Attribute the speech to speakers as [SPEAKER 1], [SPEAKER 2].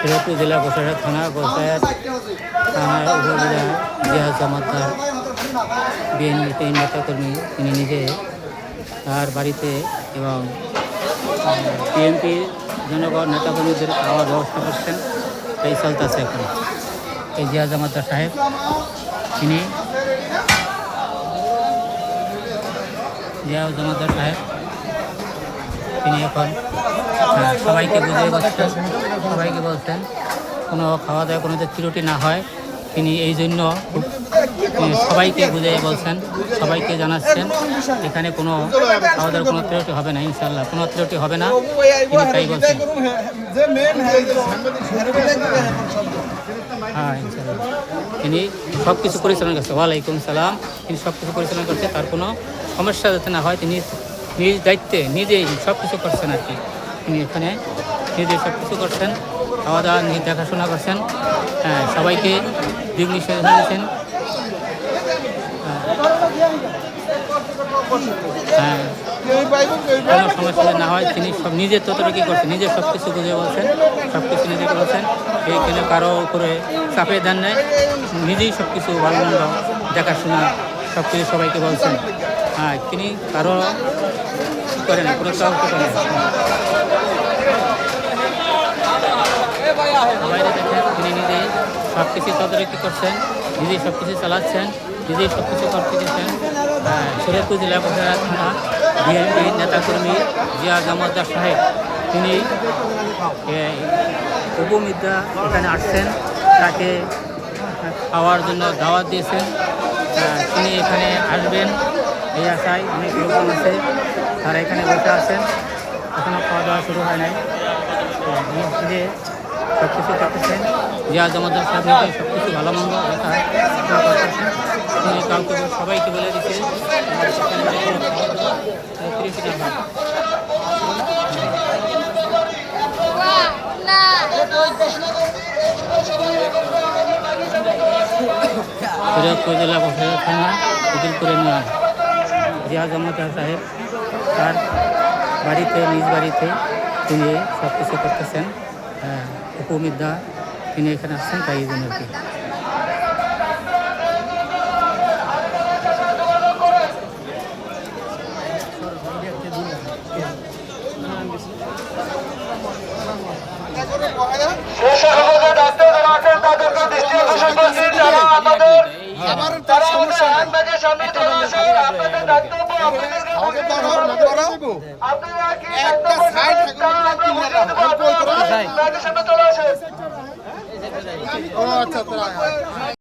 [SPEAKER 1] সিরাজপুর জেলা গোসাইহাট থানা গোসাইহাট থানার উপজেলা, জিয়া জামাতার বিএনপি নেতাকর্মী, তিনি নিজে তার বাড়িতে এবং বিএনপি জনগণ নেতাকর্মীদের খাওয়ার ব্যবস্থা করছেন। এই চলতেছে এখন। এই জিয়া জামাতার সাহেব, তিনি জিয়া জামাতার সাহেব তিনি এখন আহ, সবাইকে বুঝিয়ে বলছেন সবাইকে বলছেন কোনো খাওয়া দাওয়া কোনো ত্রুটি না হয় তিনি এই জন্য সবাইকে বুঝিয়ে বলছেন সবাইকে জানাচ্ছেন এখানে কোনো খাওয়া দাওয়ার কোনো ত্রুটি হবে না ইনশাল্লাহ কোনো ত্রুটি হবে না তিনি তাই বলছেন। হ্যাঁ ইনশাল্লাহ তিনি সব কিছু পরিচালনা করছে ওয়ালাইকুম সালাম তিনি সব কিছু পরিচালনা করছে তার কোনো সমস্যা যাতে না হয় তিনি নিজ দায়িত্বে নিজেই সব কিছু করছেন আর কি। তিনি এখানে নিজে সব কিছু করছেন খাওয়া দাওয়া নিজে দেখাশোনা করছেন। হ্যাঁ সবাইকে দিক নির্দেশনা দিয়েছেন হ্যাঁ কোনো সমস্যা না হয়, তিনি সব নিজের ততটুকুই করছেন, নিজে সব কিছু বুঝে বলছেন সব কিছু নিজে করেছেন এইখানে কারও উপরে চাপে দেন নাই, নিজেই সব কিছু ভালো মন্দ দেখাশোনা সব কিছু সবাইকে বলছেন। হ্যাঁ তিনি কারও করেন না কোনো করেন না। বাইরে দেখেন তিনি নিজেই সব কিছু তদারকি করছেন নিজেই সব কিছু চালাচ্ছেন নিজেই সব কিছু করতে দিচ্ছেন শরীরপুর জেলা প্রশাসন থানা বিএনপি নেতাকর্মী জিয়া জামাদ্দার সাহেব তিনি এই উপমিদ্যা এখানে আসছেন তাকে খাওয়ার জন্য দাওয়াত দিয়েছেন। আহ, তিনি এখানে আসবেন। এই আশায় অনেক লোকজন আছে, তারা এখানে বসে আছেন। এখনও খাওয়া দাওয়া শুরু হয় নাই। নিজে সব কিছু করতেছেন। জমাদার সাহেব নিজে সব কিছু ভালো মন্দ দেখা তিনি কাউকে সবাইকে বলে দিচ্ছে যে হয়। ফরিদপুর জেলা প্রশাসন থানা উদিলপুরে নেওয়া জিয়া জমাদার সাহেব, তার বাড়িতে, নিজ বাড়িতে তিনি সব কিছু করতেছেন। উপমিদ্যা তিনি এখানে আসছেন তাই জন্য আর কি।
[SPEAKER 2] যে সকলকে দায়িত্ব দেওয়া আছেন তাদেরকে দৃষ্টি আকর্ষণ করছি যারা আমাদের তারা আমাদের হ্যান্ডব্যাগের সামনে চলে আসেন আপনাদের দায়িত্ব আপনাদেরকে আপনারা কি